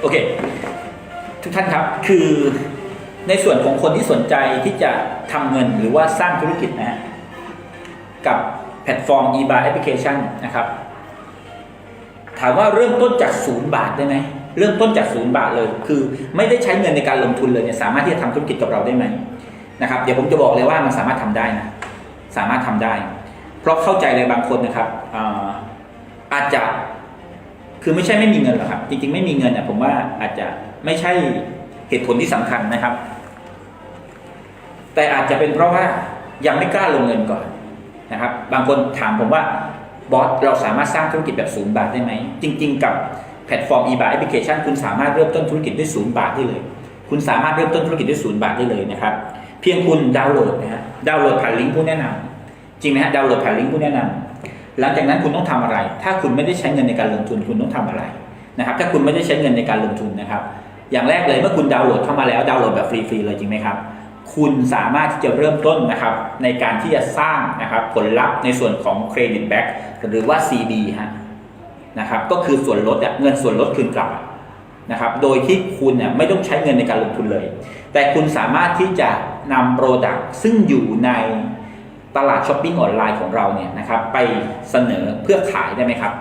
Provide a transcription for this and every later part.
โอเค ทุกท่านครับคือในส่วนของคนที่สนใจที่จะทำเงินหรือว่าสร้างธุรกิจนะฮะกับแพลตฟอร์ม eBay application นะครับ ถามว่าเริ่มต้นจากศูนย์บาทได้ไหมเริ่มต้นจากศูนย์บาทเลย คือไม่ได้ใช้เงินในการลงทุนเลยเนี่ยสามารถที่จะทำธุรกิจกับเราได้ไหมนะครับเดี๋ยวผมจะบอกเลยว่ามันสามารถทำได้นะสามารถทำได้ เพราะเข้าใจเลยบางคนนะครับออาจจะ คือไม่ใช่ไม่มีเงินหรอกครับ จริงๆไม่มีเงินเนะผมว่าอาจจะไม่ใช่เหตุผลที่สำคัญนะครับ แต่อาจจะเป็นเพราะว่ายังไม่กล้าลงเงินก่อนนะครับ บางคนถามผมว่าบอสเราสามารถสร้างธุรกิจแบบศูนย์บาทได้ไหม จริง ๆ กับแพลตฟอร์ม eBay application คุณสามารถเริ่มต้นธุรกิจด้วยศูนย์บาทได้เลย คุณสามารถเริ่มต้นธุรกิจด้วยศูนย์บาทได้เลยนะครับ เพียงคุณดาวน์โหลดนะฮะดาวน์โหลดผ่านลิงก์ผู้แนะนำจริงไหมฮะดาวน์โหลดผ่านลิงก์ผู้แนะนำ หลังจากนั้นคุณต้องทำอะไร ถ้าคุณไม่ได้ใช้เงินในการลงทุนคุณต้องทำอะไรนะครับ ถ้าคุณไม่ได้ใช้เงินในการลงทุนนะครับ อย่างแรกเลยเมื่อคุณดาวน์โหลดเข้ามาแล้วดาวน์โหลดแบบฟรีๆเลยจริงไหมครับ คุณสามารถที่จะเริ่มต้นนะครับในการที่จะสร้างนะครับผลลัพธ์ในส่วนของเครดิตแบ็กหรือว่า CB ฮะนะครับก็คือส่วนลดเงินส่วนลดคืนกลับนะครับโดยที่คุณเนี่ยไม่ต้องใช้เงินในการลงทุนเลย แต่คุณสามารถที่จะนำโปรดักต์ซึ่งอยู่ใน ตลาดช้อปปิ้งออนไลน์ของเราเนี่ยนะครับไปเสนอเพื่อขายได้ไหมครับ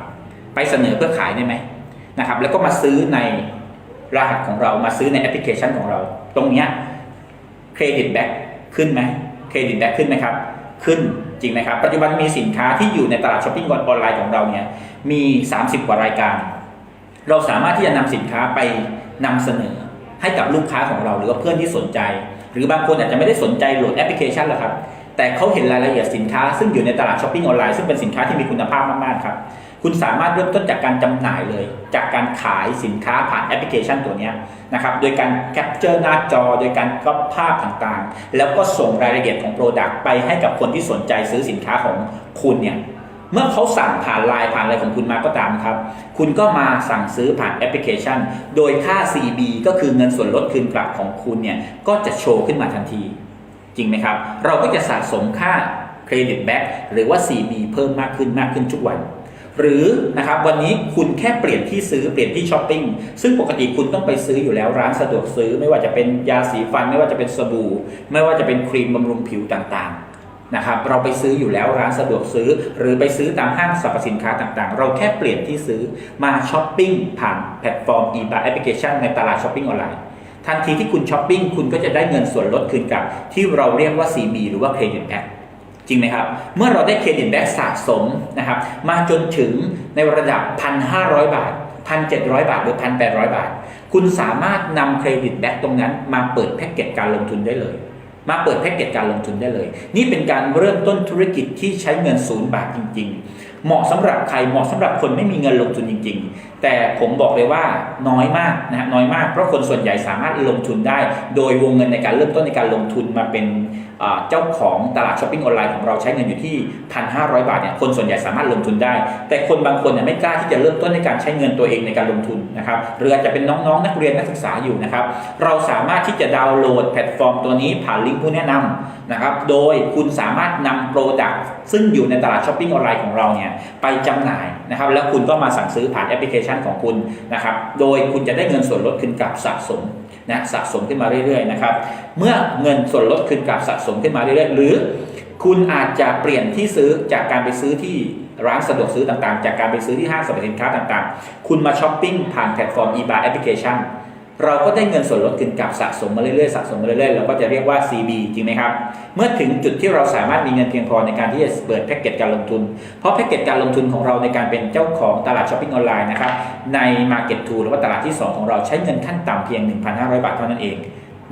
ไปเสนอเพื่อขายได้ไหมนะครับแล้วก็มาซื้อในรหัสของเรามาซื้อในแอปพลิเคชันของเรา ตรงเนี้ยเครดิตแบ็กขึ้นไหมเครดิตแบ็กขึ้นไหมครับ ขึ้นจริงไหมครับ ปัจจุบันมีสินค้าที่อยู่ในตลาดช้อปปิ้งออนไลน์ของเราเนี่ยมี 30 กว่ารายการ เราสามารถที่จะนำสินค้าไปนำเสนอให้กับลูกค้าของเรา หรือว่าเพื่อนที่สนใจ หรือบางคนอาจจะไม่ได้สนใจโหลดแอปพลิเคชันหรอกครับ แต่เขาเห็นรายละเอียดสินค้าซึ่งอยู่ในตลาดช้อปปิ้งออนไลน์ซึ่งเป็นสินค้าที่มีคุณภาพมากๆครับคุณสามารถเริ่มต้นจากการจำหน่ายเลย จากการขายสินค้าผ่านแอปพลิเคชันตัวนี้นะครับโดยการแคปเจอร์หน้าจอ โดยการก๊อปภาพต่างๆ แล้วก็ส่งรายละเอียดของโปรดักต์ไปให้กับคนที่สนใจซื้อสินค้าของคุณเนี่ยเมื่อเขาสั่งผ่านไลน์ผ่านอะไรของคุณมาก็ตามครับ คุณก็มาสั่งซื้อผ่านแอปพลิเคชัน โดยค่า CB ก็คือเงินส่วนลดคืนกลับของคุณเนี่ยก็จะโชว์ขึ้นมาทันที จริงไหมครับ เราก็จะสะสมค่าเครดิตแบ็กหรือว่า CB เพิ่มมากขึ้นมากขึ้นทุกวัน หรือนะครับวันนี้คุณแค่เปลี่ยนที่ซื้อเปลี่ยนที่ช้อปปิ้งซึ่งปกติคุณต้องไปซื้ออยู่แล้วร้านสะดวกซื้อ ไม่ว่าจะเป็นยาสีฟัน ไม่ว่าจะเป็นสบู่ ไม่ว่าจะเป็นครีมบำรุงผิวต่างๆนะครับเราไปซื้ออยู่แล้วร้านสะดวกซื้อ หรือไปซื้อตามห้างสรรพสินค้าต่างๆ เราแค่เปลี่ยนที่ซื้อมาช้อปปิ้งผ่านแพลตฟอร์ม eBay application ในตลาดช้อปปิ้งออนไลน์ ทันทีที่คุณช้อปปิ้งคุณก็จะได้เงินส่วนลดคืนกลับ ที่เราเรียกว่า CB หรือว่า Credit Back จริงไหมครับ เมื่อเราได้เครดิตแบ็กสะสมนะครับมาจนถึงในระดับ 1,500 บาท 1,700 บาท หรือ 1,800 บาท คุณสามารถนำเครดิตแบ็กตรงนั้น มาเปิดแพ็กเกจการลงทุนได้เลยมาเปิดแพ็กเกจการลงทุนได้เลย นี่เป็นการเริ่มต้นธุรกิจที่ใช้เงินศูนย์บาทจริง ๆ เหมาะสำหรับใครเหมาะสำหรับคนไม่มีเงินลงทุนจริง ๆ แต่ผมบอกเลยว่าน้อยมากนะฮะน้อยมากเพราะคนส่วนใหญ่สามารถลงทุนได้ โดยวงเงินในการเริ่มต้นในการลงทุนมาเป็น เจ้าของตลาดช้อปปิ้งออนไลน์ของเราใช้เงินอยู่ที่ 1,500 บาทเนี่ยคนส่วนใหญ่สามารถลงทุนได้ แต่คนบางคนเนี่ยไม่กล้าที่จะเริ่มต้นในการใช้เงินตัวเองในการลงทุนนะครับหรืออาจจะเป็นน้องๆนักเรียนนักศึกษาอยู่นะครับเราสามารถที่จะดาวน์โหลดแพลตฟอร์มตัวนี้ผ่านลิงก์ผู้แนะนำนะครับโดยคุณสามารถนำโปรดักต์ซึ่งอยู่ในตลาดช้อปปิ้งออนไลน์ของเราเนี่ยไปจำหน่ายนะครับแล้วคุณก็มาสั่งซื้อผ่านแอปพลิเคชันของคุณนะครับโดยคุณจะได้เงินส่วนลดคืนกลับสะสมนะสะสมขึ้นมาเรื่อยๆนะครับ เมื่อเงินส่วนลดคืนกลับสะสมขึ้นมาเรื่อยๆ หรือ คุณอาจจะเปลี่ยนที่ซื้อจากการไปซื้อที่ร้านสะดวกซื้อต่างๆ จากการไปซื้อที่ห้างสรรพสินค้าต่างๆ คุณมาช้อปปิ้งผ่านแพลตฟอร์ม e-bar application เราก็ได้เงินส่วนลดคืนกลับสะสมมาเรื่อยๆสะสมมาเรื่อยๆเราก็จะเรียกว่า CB จริงไหมครับ เมื่อถึงจุดที่เราสามารถมีเงินเพียงพอในการที่จะเปิดแพ็กเกจการลงทุน เพราะแพ็กเกจการลงทุนของเราในการเป็นเจ้าของตลาดช้อปปิ้งออนไลน์นะครับใน Market t o หรือว่าตลาดที่ 2 ของเราใช้เงินขั้นต่ำเพียง 1,500 บาทเท่านั้นเอง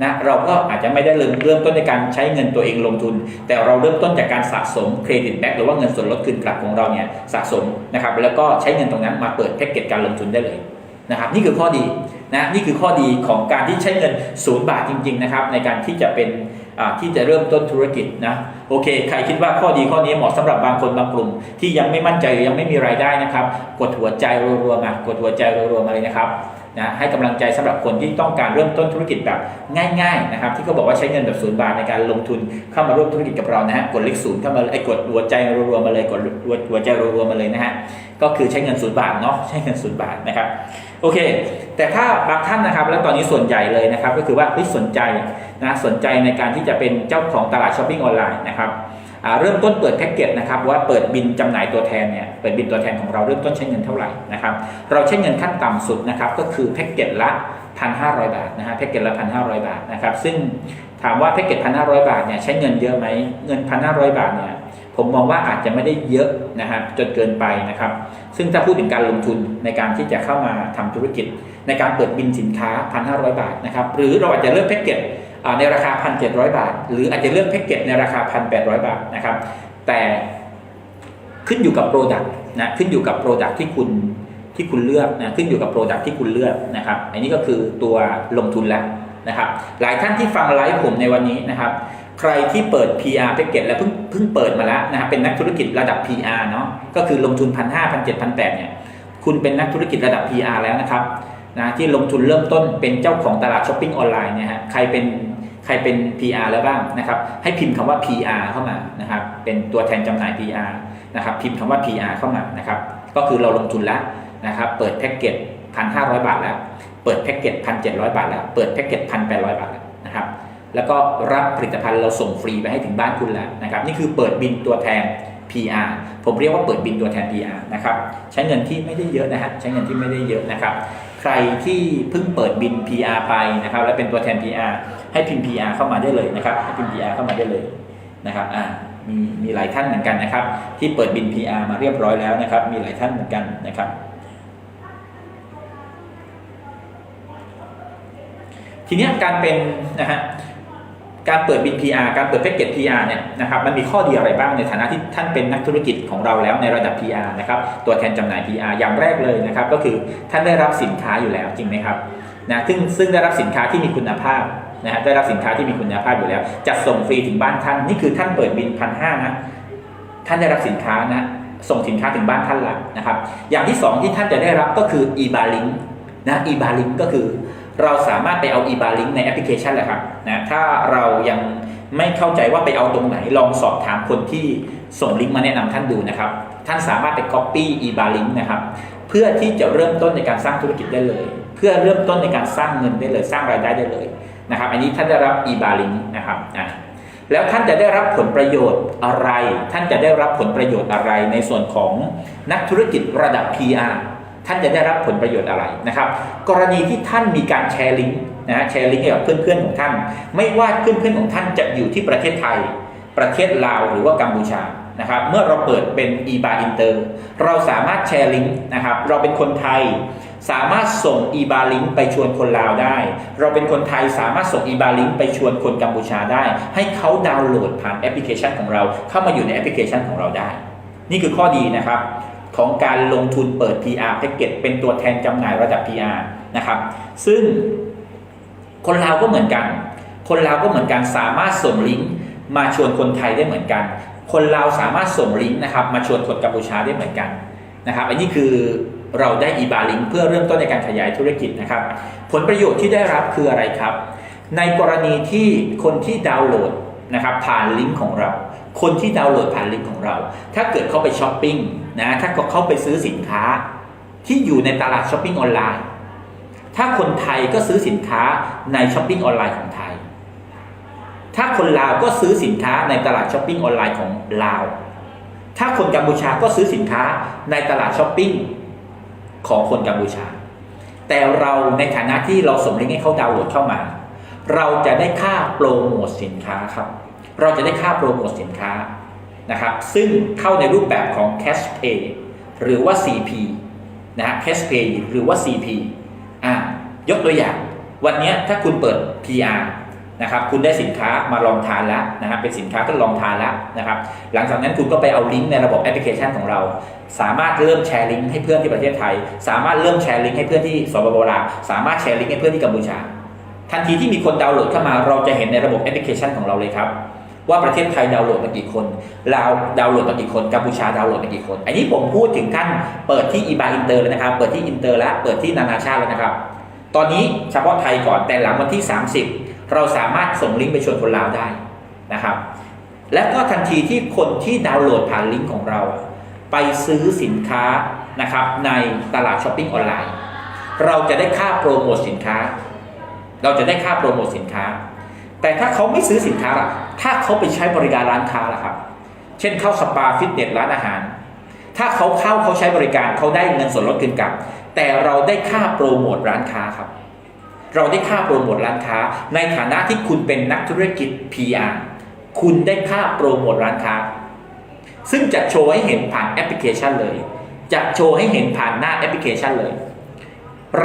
นะเราก็อาจจะไม่ได้เริ่มเริ่มต้นในการใช้เงินตัวเองลงทุน แต่เราเริ่มต้นจากการสะสมเครดิตแบ็กหรือว่าเงินส่วนลดคืนกลับของเราเนี่ยสะสมนะครับแล้วก็ใช้เงินตรงนั้นมาเปิดแพ็กเกจการลงทุนได้เลยนะครับนี่คือข้อดี นะนี่คือข้อดีของการที่ใช้เงินศูนย์บาทจริง ๆ นะครับ ในการที่จะเป็นที่จะเริ่มต้นธุรกิจนะโอเค ใครคิดว่าข้อดีข้อนี้เหมาะสำหรับบางคนบางกลุ่ม ที่ยังไม่มั่นใจหรือยังไม่มีรายได้นะครับ กดหัวใจรัวๆมากดหัวใจรัวๆมาเลยนะครับนะให้กำลังใจสำหรับคนที่ต้องการเริ่มต้นธุรกิจแบบง่ายๆนะครับที่เขาบอกว่าใช้เงินแบบศูนย์บาทในการลงทุนเข้ามาร่วมธุรกิจกับเรานะฮะกดเลขศูนย์เข้ามาไอ้กดหัวใจรัวๆมาเลยกดหัวใจรัวๆมาเลยนะฮะก็คือใช้เงินศูนย์บาทเนาะใช้เงินศูนย์บาทนะครับ อเค แต่ถ้าบางท่านนะครับ แล้วตอนนี้ส่วนใหญ่เลยนะครับ ก็คือว่าสนใจนะสนใจในการที่จะเป็นเจ้าของตลาดช้อปปิ้งออนไลน์นะครับเริ่มต้นเปิดแพ็กเกจนะครับว่าเปิดบินจำหน่ายตัวแทนเนี่ยเปิดบินตัวแทนของเราเริ่มต้นใช้เงินเท่าไหร่นะครับเราใช้เงินขั้นต่ำสุดนะครับก็คือแพ็กเกจละ 1,500 บาทนะฮะแพ็กเกจละ 1,500 บาทนะครับซึ่งถามว่าแพ็กเกจ 1,500 บาทเนี่ยใช้เงินเยอะไหมเงิน 1,500 บาทเนี่ย ผมมองว่าอาจจะไม่ได้เยอะนะครับจนเกินไปนะครับ ซึ่งถ้าพูดถึงการลงทุนในการที่จะเข้ามาทำธุรกิจ ในการเปิดบินสินค้า 1,500 บาทนะครับหรือเราอาจจะเลือกแพ็กเกจในราคา 1,700 บาท หรืออาจจะเลือกแพ็กเกจในราคา 1,800 บาทนะครับแต่ขึ้นอยู่กับโปรดักต์นะขึ้นอยู่กับโปรดักต์ที่คุณที่คุณเลือกนะขึ้นอยู่กับโปรดักต์ที่คุณเลือกนะครับอันนี้ก็คือตัวลงทุนแล้วนะครับหลายท่านที่ฟังไลฟ์ผมในวันนี้นะครับ ใครที่เปิด PR แพ็กเกจแล้วเพิ่งเพิ่งเปิดมาแล้วนะครับเป็นนักธุรกิจระดับ PR เนาะก็คือลงทุน1 5 0 0 1 7 0 0 8เจ็ดพันแปดเนี่ยคุณเป็นนักธุรกิจระดับ PR แล้วนะครับนะที่ลงทุนเริ่มต้นเป็นเจ้าของตลาดช้อปปิ้งออนไลน์เนี่ยฮะใครเป็นใครเป็น PR แล้วบ้างนะครับให้พิมพ์คำว่า PR เข้ามานะครับเป็นตัวแทนจำหน่าย PR นะครับพิมพ์คำว่า PR เข้ามานะครับก็คือเราลงทุนแล้วนะครับเปิดแพ็กเกจ1,500บาทแล้ว เปิดแพ็กเกจ1,700บาทแล้ว เปิดแพ็กเกจ1,800บาทแล้ว แล้วก็รับผลิตภัณฑ์เราส่งฟรีไปให้ถึงบ้านคุณแล้วนะครับนี่คือเปิดบินตัวแทน PR ผมเรียกว่าเปิดบินตัวแทน PR นะครับใช้เงินที่ไม่ได้เยอะนะฮะใช้เงินที่ไม่ได้เยอะนะครับ ใครที่เพิ่งเปิดบิน PR ไปนะครับและเป็นตัวแทน PR ให้พิมพ์ PR เข้ามาได้เลยนะครับให้พิมพ์ PR เข้ามาได้เลยนะครับอ่ามีมีหลายท่านเหมือนกันนะครับ ที่เปิดบิน PR มาเรียบร้อยแล้วนะครับ มีหลายท่านเหมือนกันนะครับ ทีนี้การเป็นนะฮะ การเปิดบิน PR การเปิดแพ็กเกจ PR เนี่ยนะครับมันมีข้อดีอะไรบ้างในฐานะที่ท่านเป็นนักธุรกิจของเราแล้วในระดับ PR นะครับตัวแทนจำหน่าย PR อย่างแรกเลยนะครับก็คือท่านได้รับสินค้าอยู่แล้วจริงไหมครับนะซึ่งซึ่งได้รับสินค้าที่มีคุณภาพนะฮะได้รับสินค้าที่มีคุณภาพอยู่แล้วจัดส่งฟรีถึงบ้านท่านนี่คือท่านเปิดบินพันห้านะท่านได้รับสินค้านะส่งสินค้าถึงบ้านท่านละนะครับ อย่างที่สองที่ท่านจะได้รับก็คือ e-balik นะ e-balik ก็คือ เราสามารถไปเอา e-balik ในแอปพลิเคชันแหละครับนะถ้าเรายังไม่เข้าใจว่าไปเอาตรงไหนลองสอบถามคนที่ส่งลิงก์มาแนะนำท่านดูนะครับ ท่านสามารถไป copy e-balik นะครับ เพื่อที่จะเริ่มต้นในการสร้างธุรกิจได้เลย เพื่อเริ่มต้นในการสร้างเงินได้เลย สร้างรายได้ได้เลยนะครับ อันนี้ท่านได้รับ e-balik นะครับอะแล้วท่านจะได้รับผลประโยชน์อะไร ท่านจะได้รับผลประโยชน์อะไรในส่วนของนักธุรกิจระดับ PR ท่านจะได้รับผลประโยชน์อะไรนะครับ กรณีที่ท่านมีการแชร์ลิงก์นะแชร์ลิงก์กับเพื่อนๆของท่าน ไม่ว่าเพื่อนๆของท่านจะอยู่ที่ประเทศไทย ประเทศลาวหรือว่ากัมพูชานะครับ เมื่อเราเปิดเป็น e-bar inter เราสามารถแชร์ลิงก์นะครับ เราเป็นคนไทยสามารถส่ง e-bar link ไปชวนคนลาวได้ เราเป็นคนไทยสามารถส่ง e-bar link ไปชวนคนกัมพูชาได้ ให้เขาดาวน์โหลดผ่านแอปพลิเคชันของเรา เข้ามาอยู่ในแอปพลิเคชันของเราได้ นี่คือข้อดีนะครับ ของการลงทุนเปิด PR แพ็กเกจเป็นตัวแทนจำหน่ายระดับ PR นะครับซึ่งคนลาวก็เหมือนกัน คนลาวก็เหมือนกันสามารถส่งลิงก์มาชวนคนไทยได้เหมือนกัน คนลาวสามารถส่งลิงก์นะครับมาชวนคนกัมพูชาได้เหมือนกันนะครับอันนี้คือเราได้อีบาลิงเพื่อเริ่มต้นในการขยายธุรกิจนะครับ ผลประโยชน์ที่ได้รับคืออะไรครับ ในกรณีที่คนที่ดาวน์โหลดนะครับผ่านลิงก์ของเรา คนที่ดาวน์โหลดผ่านลิงก์ของเรา ถ้าเกิดเขาไปช้อปปิ้ง นะถ้าเขาไปซื้อสินค้าที่อยู่ในตลาดช้อปปิ้งออนไลน์ ถ้าคนไทยก็ซื้อสินค้าในช้อปปิ้งออนไลน์ของไทย ถ้าคนลาวก็ซื้อสินค้าในตลาดช้อปปิ้งออนไลน์ของลาว ถ้าคนกัมพูชาก็ซื้อสินค้าในตลาดช้อปปิ้งของคนกัมพูชา แต่เราในฐานะที่เราส่งลิงก์ให้เขาดาวน์โหลดเข้ามา เราจะได้ค่าโปรโมทสินค้าครับ เราจะได้ค่าโปรโมทสินค้า นะครับซึ่งเข้าในรูปแบบของ Cash Pay หรือว่า CP นะฮะ Cash Pay หรือว่า CP อ่ายกตัวอย่าง วันนี้ถ้าคุณเปิด PR นะครับคุณได้สินค้ามาลองทานแล้วนะครับเป็นสินค้าทดลองทานแล้วนะครับหลังจากนั้นคุณก็ไปเอาลิงก์ในระบบแอปพลิเคชันของเรา สามารถเริ่มแชร์ลิงก์ให้เพื่อนที่ประเทศไทย สามารถเริ่มแชร์ลิงก์ให้เพื่อนที่สปปลาวสามารถแชร์ลิงก์ให้เพื่อนที่กัมพูชา ทันทีที่มีคนดาวน์โหลดเข้ามาเราจะเห็นในระบบแอปพลิเคชันของเราเลยครับ ว่าประเทศไทยดาวน์โหลดมากี่คนลาวดาวน์โหลดมากี่คน กัมพูชาดาวน์โหลดมากี่คน อันนี้ผมพูดถึงขั้นเปิดที่อีบาอินเตอร์แล้วนะครับ เปิดที่อินเตอร์แล้ว เปิดที่นานาชาติแล้วนะครับ ตอนนี้เฉพาะไทยก่อน แต่หลังวันที่ 30 เราสามารถส่งลิงก์ไปชวนคนลาวได้นะครับ และก็ทันทีที่คนที่ดาวน์โหลดผ่านลิงก์ของเรา ไปซื้อสินค้านะครับในตลาดช้อปปิ้งออนไลน์ เราจะได้ค่าโปรโมทสินค้า เราจะได้ค่าโปรโมทสินค้า แต่ถ้าเขาไม่ซื้อสินค้าล่ะ ถ้าเขาไปใช้บริการร้านค้าล่ะครับ เช่นเข้าสปาฟิตเนสร้านอาหาร ถ้าเขาเข้าเขาใช้บริการเขาได้เงินส่วนลดคืนกลับ แต่เราได้ค่าโปรโมทร้านค้าครับ เราได้ค่าโปรโมทร้านค้า ในฐานะที่คุณเป็นนักธุรกิจ PR คุณได้ค่าโปรโมทร้านค้า ซึ่งจะโชว์ให้เห็นผ่านแอปพลิเคชันเลย จะโชว์ให้เห็นผ่านหน้าแอปพลิเคชันเลย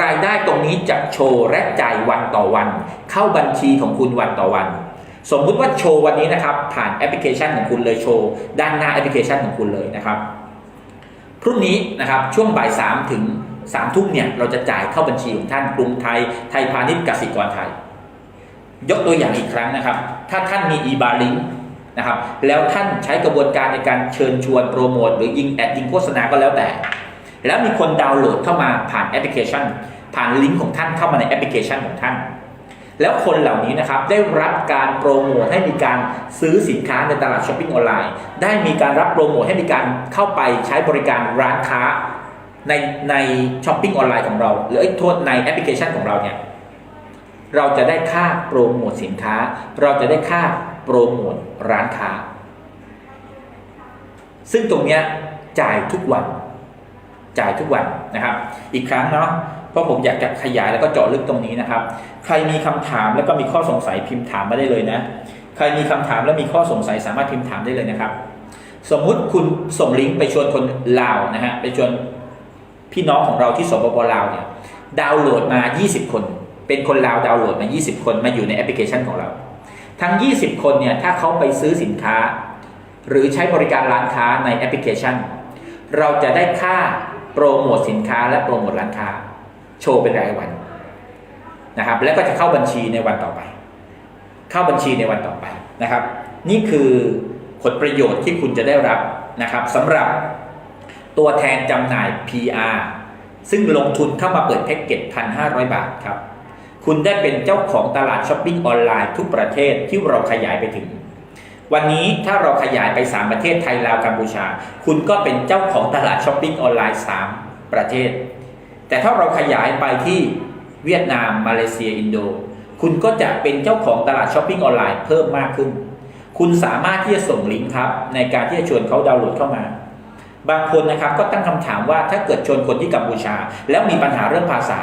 รายได้ตรงนี้จะโชว์และจ่ายวันต่อวัน เข้าบัญชีของคุณวันต่อวัน สมมุติว่าโชว์วันนี้นะครับ ผ่านแอปพลิเคชันของคุณเลยโชว์ด้านหน้าแอปพลิเคชันของคุณเลยนะครับพรุ่งนี้นะครับช่วงบ่ายสามถึงสามทุ่มเนี่ยเราจะจ่ายเข้าบัญชีของท่านกรุงไทยไทยพาณิชย์กสิกรไทย ยกตัวอย่างอีกครั้งนะครับ ถ้าท่านมี e b a l i n k นะครับแล้วท่านใช้กระบวนการในการเชิญชวนโปรโมทหรือยิงแอดยิงโฆษณาก็แล้วแต่ แล้วมีคนดาวน์โหลดเข้ามาผ่านแอปพลิเคชัน ผ่านลิงก์ของท่านเข้ามาในแอปพลิเคชันของท่าน แล้วคนเหล่านี้นะครับได้รับการโปรโมทให้มีการซื้อสินค้าในตลาดช้อปปิ้งออนไลน์ ได้มีการรับโปรโมทให้มีการเข้าไปใช้บริการร้านค้าในในช้อปปิ้งออนไลน์ของเรา หรือโทษในแอปพลิเคชันของเราเนี่ยเราจะได้ค่าโปรโมทสินค้า เราจะได้ค่าโปรโมทร้านค้า ซึ่งตรงเนี้ยจ่ายทุกวัน จ่ายทุกวันนะครับ อีกครั้งเนาะเพราะผมอยากจะขยายแล้วก็เจาะลึกตรงนี้นะครับ ใครมีคำถามแล้วก็มีข้อสงสัยพิมพ์ถามมาได้เลยนะ ใครมีคำถามและมีข้อสงสัยสามารถพิมพ์ถามได้เลยนะครับ สมมุติคุณส่งลิงก์ไปชวนคนลาวนะฮะไปชวนพี่น้องของเราที่สปปลาวเนี่ยดาวน์โหลดมา 20 คน เป็นคนลาวดาวน์โหลดมา 20 คนมาอยู่ในแอปพลิเคชันของเรา ทั้ง 20 คนเนี่ยถ้าเขาไปซื้อสินค้า หรือใช้บริการร้านค้าในแอปพลิเคชัน เราจะได้ค่า โปรโมทสินค้าและโปรโมทร้านค้า โชว์เป็นรายวันนะครับ แล้วก็จะเข้าบัญชีในวันต่อไป เข้าบัญชีในวันต่อไปนะครับ นี่คือผลประโยชน์ที่คุณจะได้รับนะครับสำหรับตัวแทนจำหน่าย PR ซึ่งลงทุนเข้ามาเปิดแพ็กเกจ 1,500 บาทครับ คุณได้เป็นเจ้าของตลาดช้อปปิ้งออนไลน์ทุกประเทศที่เราขยายไปถึง วันนี้ถ้าเราขยายไป 3 ประเทศไทยลาวกัมพูชา คุณก็เป็นเจ้าของตลาดช้อปปิ้งออนไลน์ 3 ประเทศ แต่ถ้าเราขยายไปที่เวียดนามมาเลเซียอินโด คุณก็จะเป็นเจ้าของตลาดช้อปปิ้งออนไลน์เพิ่มมากขึ้น คุณสามารถที่จะส่งลิงก์ครับ ในการที่จะชวนเขาดาวน์โหลดเข้ามา บางคนนะครับก็ตั้งคำถามว่าถ้าเกิดชวนคนที่กัมพูชา แล้วมีปัญหาเรื่องภาษา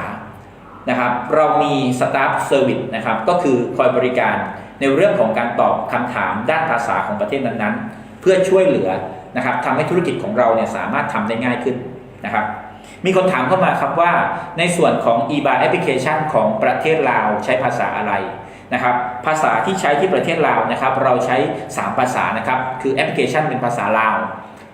นะครับ เรามีสตาฟเซอร์วิสนะครับก็คือคอยบริการ ในเรื่องของการตอบคำถามด้านภาษาของประเทศนั้นๆ เพื่อช่วยเหลือนะครับทำให้ธุรกิจของเราเนี่ยสามารถทำได้ง่ายขึ้นนะครับ มีคนถามเข้ามาครับว่าในส่วนของ e b a application ของประเทศลาวใช้ภาษาอะไรนะครับ ภาษาที่ใช้ที่ประเทศลาวนะครับ เราใช้ 3 ภาษานะครับ คือแอปพลิเคชันเป็นภาษาลาว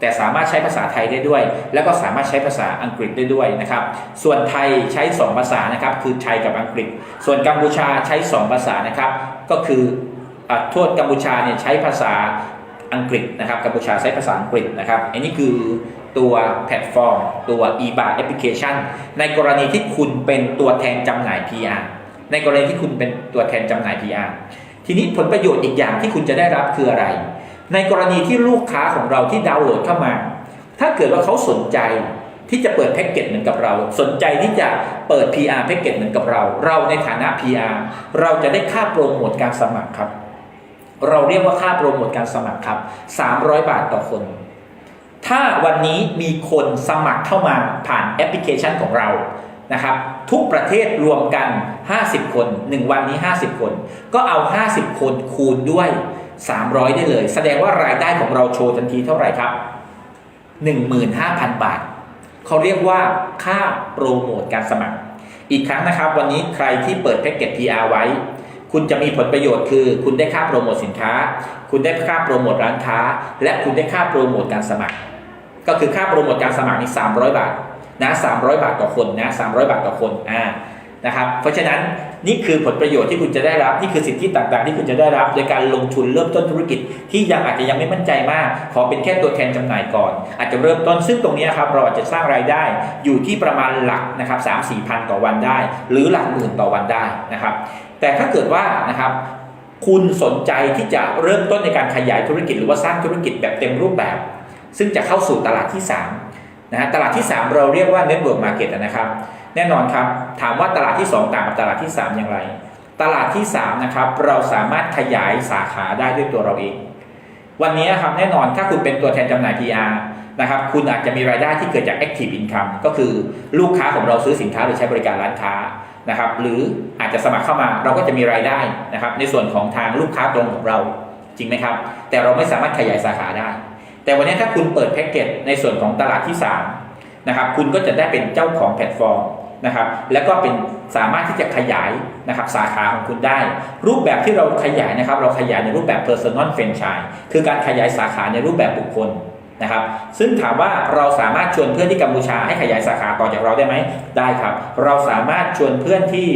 แต่สามารถใช้ภาษาไทยได้ด้วย แล้วก็สามารถใช้ภาษาอังกฤษได้ด้วยนะครับ ส่วนไทยใช้ 2 ภาษานะครับ คือไทยกับอังกฤษ ส่วนกัมพูชาใช้ 2 ภาษานะครับ ก็คืออะโทษกัมพูชาเนี่ยใช้ภาษาอังกฤษนะครับ กัมพูชาใช้ภาษาอังกฤษนะครับ อันนี้คือตัวแพลตฟอร์ม ตัว e b a แอปพลิเคชันในกรณีที่คุณเป็นตัวแทนจำหน่าย PR ในกรณีที่คุณเป็นตัวแทนจำหน่าย PR ทีนี้ผลประโยชน์อีกอย่างที่คุณจะได้รับคืออะไร ในกรณีที่ลูกค้าของเราที่ดาวน์โหลดเข้ามา ถ้าเกิดว่าเขาสนใจที่จะเปิดแพ็กเกจเหมือนกับเรา สนใจที่จะเปิด PR แพ็กเกจเหมือนกับเรา เราในฐานะ PR เราจะได้ค่าโปรโมทการสมัครครับ เราเรียกว่าค่าโปรโมทการสมัครครับ 300 บาทต่อคน ถ้าวันนี้มีคนสมัครเข้ามาผ่านแอปพลิเคชันของเรานะครับทุกประเทศรวมกัน 50 คน 1 วันนี้ 50 คน ก็เอา 50 คนคูณด้วย 300 ได้เลย แสดงว่ารายได้ของเราโชว์ทันทีเท่าไหร่ครับ 15,000 บาท เขาเรียกว่าค่าโปรโมทการสมัคร อีกครั้งนะครับ วันนี้ใครที่เปิดแพ็กเกจ PR ไว้ คุณจะมีผลประโยชน์คือ คุณได้ค่าโปรโมทสินค้า คุณได้ค่าโปรโมทร้านค้า และคุณได้ค่าโปรโมทการสมัคร ก็คือค่าโปรโมทการสมัครนี่300 บาทนะ300 บาทต่อคนนะ300 บาทต่อคนอ่า นะครับ เพราะฉะนั้นนี่คือผลประโยชน์ที่คุณจะได้รับ นี่คือสิทธิต่างๆ ที่คุณจะได้รับ โดยการลงทุนเริ่มต้นธุรกิจ ที่ยังอาจจะยังไม่มั่นใจมาก ขอเป็นแค่ตัวแทนจำหน่ายก่อน อาจจะเริ่มต้นซึ่งตรงนี้ครับเราอาจจะสร้างรายได้อยู่ที่ประมาณหลักนะครับสามสี่พันต่อวันได้ หรือหลักหมื่นต่อวันได้นะครับ แต่ถ้าเกิดว่านะครับคุณสนใจที่จะเริ่มต้นในการขยายธุรกิจ หรือว่าสร้างธุรกิจแบบเต็มรูปแบบ ซึ่งจะเข้าสู่ตลาดที่3นะฮะตลาดที่ 3 เราเรียกว่า Network Market นะครับ แน่นอนครับถามว่าตลาดที่ 2 ต่างกับตลาดที่ 3 อย่างไร ตลาดที่3นะครับเราสามารถขยายสาขาได้ด้วยตัวเราเอง วันนี้ครับแน่นอนถ้าคุณเป็นตัวแทนจำหน่าย PR นะครับคุณอาจจะมีรายได้ที่เกิดจาก Active Income ก็คือลูกค้าของเราซื้อสินค้าหรือใช้บริการร้านค้านะครับหรืออาจจะสมัครเข้ามาเราก็จะมีรายได้นะครับในส่วนของทางลูกค้าตรงของเราจริงไหมครับ แต่เราไม่สามารถขยายสาขาได้ แต่วันนี้ถ้าคุณเปิดแพ็กเกจในส่วนของตลาดที่3นะครับคุณก็จะได้เป็นเจ้าของแพลตฟอร์ม นะครับแล้วก็เป็นสามารถที่จะขยายนะครับสาขาของคุณได้ รูปแบบที่เราขยายนะครับ เราขยายในรูปแบบ personal franchise คือการขยายสาขาในรูปแบบบุคคลนะครับ ซึ่งถามว่าเราสามารถชวนเพื่อนที่กัมพูชาให้ขยายสาขาต่อจากเราได้ไหมได้ครับ เราสามารถชวนเพื่อนที่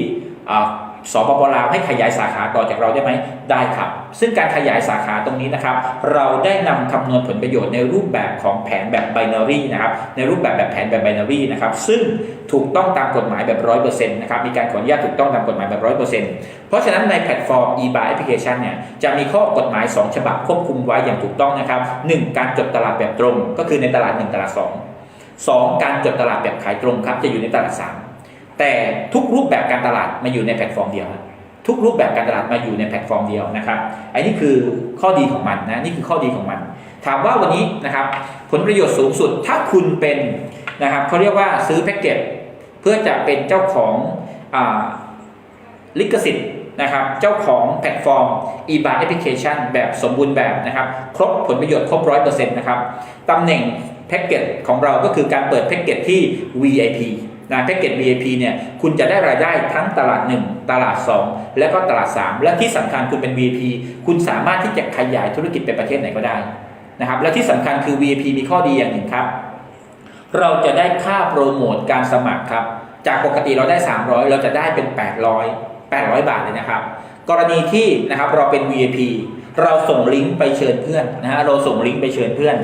สปปลาวให้ขยายสาขาต่อจากเราได้ไหมได้ครับ ซึ่งการขยายสาขาตรงนี้นะครับ เราได้นำคำนวณผลประโยชน์ในรูปแบบของแผนแบบไบนารีนะครับ ในรูปแบบแบบแผนแบบไบนารีนะครับ ซึ่งถูกต้องตามกฎหมายแบบร้อยเปอร์เซ็นต์นะครับ มีการขออนุญาตถูกต้องตามกฎหมายแบบร้อยเปอร์เซ็นต์เพราะฉะนั้นในแพลตฟอร์ม e-buy application เนี่ย จะมีข้อกฎหมาย 2 ฉบับควบคุมไว้อย่างถูกต้องนะครับ 1. การจดตลาดแบบตรง ก็คือในตลาด 1 ตลาด 2 2. การจดตลาดแบบขายตรงครับ จะอยู่ในตลาด 3 แต่ทุกรูปแบบการตลาดมาอยู่ในแพลตฟอร์มเดียว ทุกรูปแบบการตลาดมาอยู่ในแพลตฟอร์มเดียวนะครับอันนี้คือข้อดีของมันนะนี่คือข้อดีของมัน ถามว่าวันนี้นะครับผลประโยชน์สูงสุดถ้าคุณเป็นนะครับเขาเรียกว่าซื้อแพ็กเกจเพื่อจะเป็นเจ้าของอลิขสิทธิ์นะครับเจ้าของแพลตฟอร์ม e-buy application แบบสมบูรณ์แบบนะครับ ครบผลประโยชน์ครบร้อยเปอร์เซ็นต์นะครับตำแหน่งแพ็กเกจของเราก็คือการเปิดแพ็กเกจที่ VIP นะแพ็กเกจ VIP เนี่ยคุณจะได้รายได้ทั้งตลาด 1 ตลาด 2 และก็ตลาด 3 และที่สำคัญคุณเป็น VIP คุณสามารถที่จะขยายธุรกิจไปประเทศไหนก็ได้นะครับและที่สำคัญคือ VIP มีข้อดีอย่างหนึ่งครับ เราจะได้ค่าโปรโมทการสมัครครับ จากปกติเราได้ 300 เราจะได้เป็น 800 800 บาทเลยนะครับ กรณีที่นะครับเราเป็น VIP เราส่งลิงก์ไปเชิญเพื่อนนะฮะเราส่งลิงก์ไปเชิญเพื่อน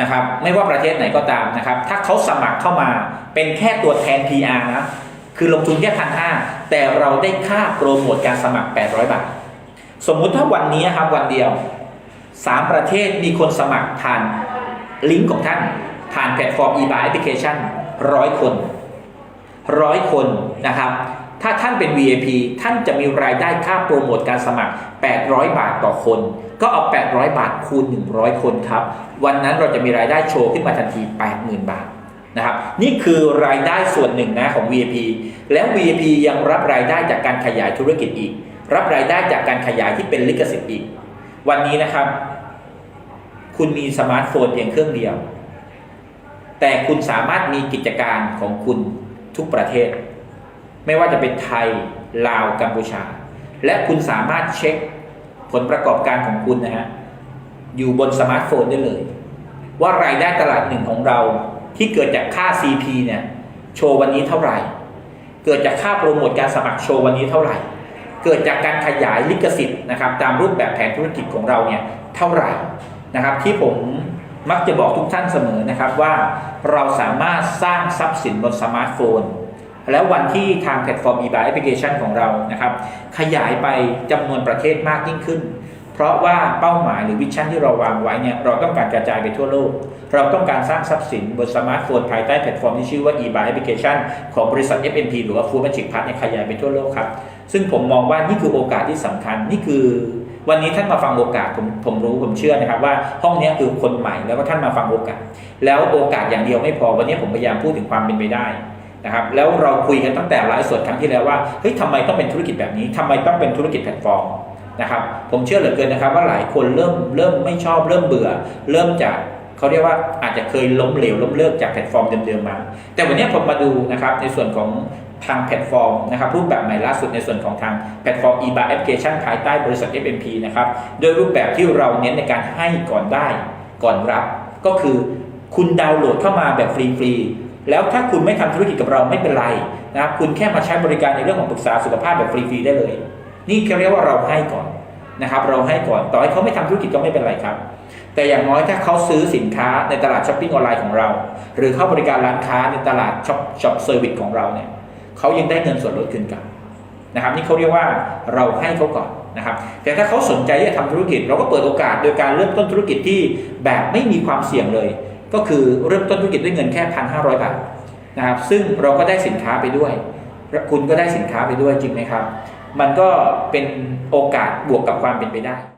นะครับไม่ว่าประเทศไหนก็ตามนะครับถ้าเขาสมัครเข้ามาเป็นแค่ตัวแทน PR นะคือลงทุนแค่พันห้าแต่เราได้ค่าโปรโมทการสมัคร 800 บาท สมมุติถ้าวันนี้ครับวันเดียว 3 ประเทศมีคนสมัครผ่านลิงก์ของท่าน ผ่านแพลตฟอร์ม e-buy application ร้อยคนร้อยคนนะครับ ถ้าท่านเป็น VIP ท่านจะมีรายได้ค่าโปรโมทการสมัคร 800 บาทต่อคน ก็เอา 800 บาทคูณ 100 คนครับ วันนั้นเราจะมีรายได้โชว์ขึ้นมาทันที 80,000 บาทนะครับนี่คือรายได้ส่วนหนึ่งนะของ VIP แล้ว VIP ยังรับรายได้จากการขยายธุรกิจอีก รับรายได้จากการขยายที่เป็นลิขสิทธิ์อีก วันนี้นะครับ คุณมีสมาร์ทโฟนเพียงเครื่องเดียว แต่คุณสามารถมีกิจการของคุณทุกประเทศ ไม่ว่าจะเป็นไทยลาวกัมพูชา และคุณสามารถเช็คผลประกอบการของคุณนะฮะอยู่บนสมาร์ทโฟนได้เลย ว่ารายได้ตลาดหนึ่งของเราที่เกิดจากค่า CP เนี่ยโชว์วันนี้เท่าไหร่ เกิดจากค่าโปรโมทการสมัครโชว์วันนี้เท่าไหร่ เกิดจากการขยายลิขสิทธิ์นะครับตามรูปแบบแผนธุรกิจของเราเนี่ยเท่าไหร่นะครับที่ผมมักจะบอกทุกท่านเสมอนะครับว่าเราสามารถสร้างทรัพย์สินบนสมาร์ทโฟน แล้ววันที่ทางแพลตฟอร์ม eBay Application ของเรานะครับ ขยายไปจำนวนประเทศมากยิ่งขึ้น เพราะว่าเป้าหมายหรือวิชั่นที่เราวางไว้เนี่ยเราต้องการกระจายไปทั่วโลก เราต้องการสร้างทรัพย์สินบนสมาร์ทโฟนภายใต้แพลตฟอร์มที่ชื่อว่า eBay Application ของบริษัท FNP หรือว่า Food Magic Plus เนี่ยขยายไปทั่วโลกครับ ซึ่งผมมองว่านี่คือโอกาสที่สำคัญนี่คือวันนี้ท่านมาฟังโอกาสผมผมรู้ผมเชื่อนะครับว่าห้องนี้คือคนใหม่แล้วก็ท่านมาฟังโอกาส แล้วโอกาสอย่างเดียวไม่พอวันนี้ผมพยายามพูดถึงความเป็นไปได้ นะครับแล้วเราคุยกันตั้งแต่ไลฟ์สดครั้งที่แล้วว่าเฮ้ยทำไมต้องเป็นธุรกิจแบบนี้ทำไมต้องเป็นธุรกิจแพลตฟอร์มนะครับผมเชื่อเหลือเกินนะครับ ว่าหลายคนเริ่มเริ่มไม่ชอบเริ่มเบื่อ เริ่มจากเขาเรียกว่าอาจจะเคยล้มเหลวล้มเลิกจากแพลตฟอร์มเดิมๆมา แต่วันนี้ผมมาดูนะครับในส่วนของทางแพลตฟอร์มนะครับรูปแบบใหม่ล่าสุดในส่วนของทางแพลตฟอร์ม eBay Application ภายใต้บริษัท FMP นะครับโดยรูปแบบที่เราเน้นในการให้ก่อนได้ก่อนรับ ก็คือคุณดาวน์โหลดเข้ามาแบบฟรีๆ แล้วถ้าคุณไม่ทำธุรกิจกับเราไม่เป็นไรนะครับคุณแค่มาใช้บริการในเรื่องของปรึกษาสุขภาพแบบฟรีๆได้เลย นี่เขาเรียกว่าเราให้ก่อนนะครับ เราให้ก่อนต่อให้เขาไม่ทำธุรกิจก็ไม่เป็นไรครับ แต่อย่างน้อยถ้าเขาซื้อสินค้าในตลาดช้อปปิ้งออนไลน์ของเรา หรือเข้าบริการร้านค้าในตลาดช็อปช็อปเซอร์วิสของเราเนี่ยเขายังได้เงินส่วนลดคืนกลับนะครับ นี่เขาเรียกว่าเราให้เขาก่อนนะครับ แต่ถ้าเขาสนใจที่จะทำธุรกิจ เราก็เปิดโอกาสโดยการเริ่มต้นธุรกิจที่แบบไม่มีความเสี่ยงเลย ก็คือเริ่มต้นธุรกิจด้วยเงินแค่พันห้าร้อยบาทนะครับซึ่งเราก็ได้สินค้าไปด้วย คุณก็ได้สินค้าไปด้วยจริงไหมครับ มันก็เป็นโอกาสบวกกับความเป็นไปได้